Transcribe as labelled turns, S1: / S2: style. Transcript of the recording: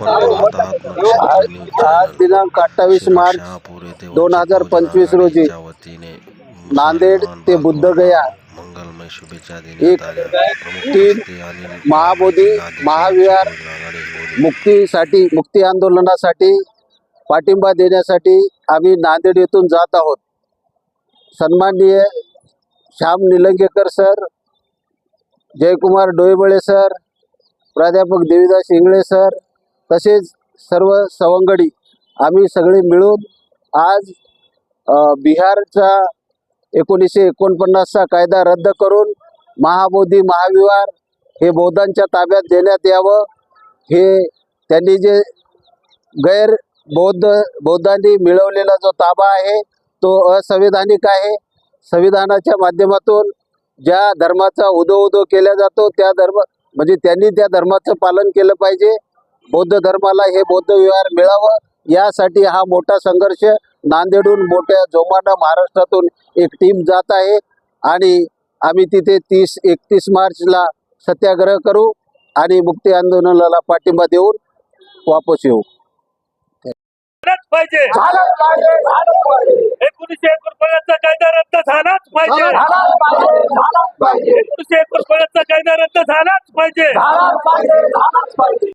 S1: आज दिनांक अठ्ठावीस मार्च दोन हजार पंचवीस रोजी नांदेड ते बुद्धगया एक तीन महाबोधी महाविहार. मुक्तीसाठी मुक्ती आंदोलनासाठी पाठिंबा देण्यासाठी आम्ही नांदेड येथून जात आहोत सन्माननीय श्याम निलंगेकर सर जयकुमार डोईबळे सर प्राध्यापक देवीदास इंगळे सर तसेच सर्व सवंगडी आम्ही सगळे मिळून आज बिहारचा एकोणीसशे एकोणपन्नासचा कायदा रद्द करून महाबोधी महाविहार हे बौद्धांच्या ताब्यात देण्यात यावं. हे त्यांनी जे गैर बौद्ध बौद्धांनी मिळवलेला जो ताबा आहे तो असंविधानिक आहे. संविधानाच्या माध्यमातून ज्या धर्माचा उदो उदो केला जातो त्या धर्म म्हणजे त्यांनी त्या धर्माचं पालन केलं पाहिजे. बौद्ध धर्माला हे बौद्ध विहार मिळावं यासाठी हा मोठा संघर्ष नांदेडहून मोठ्या जोमानं महाराष्ट्रातून एक टीम जात आहे. आणि आम्ही तिथे तीस एकतीस मार्चला सत्याग्रह करू आणि मुक्ती आंदोलनाला पाठिंबा देऊन वापस येऊ.
S2: पाहिजे. एकोणीसशे एकोणपन्नासचा कायदा रद्द झालाच पाहिजे. एकोणीसशे एकोणपन्नासचा कायदा रद्द झालाच पाहिजे.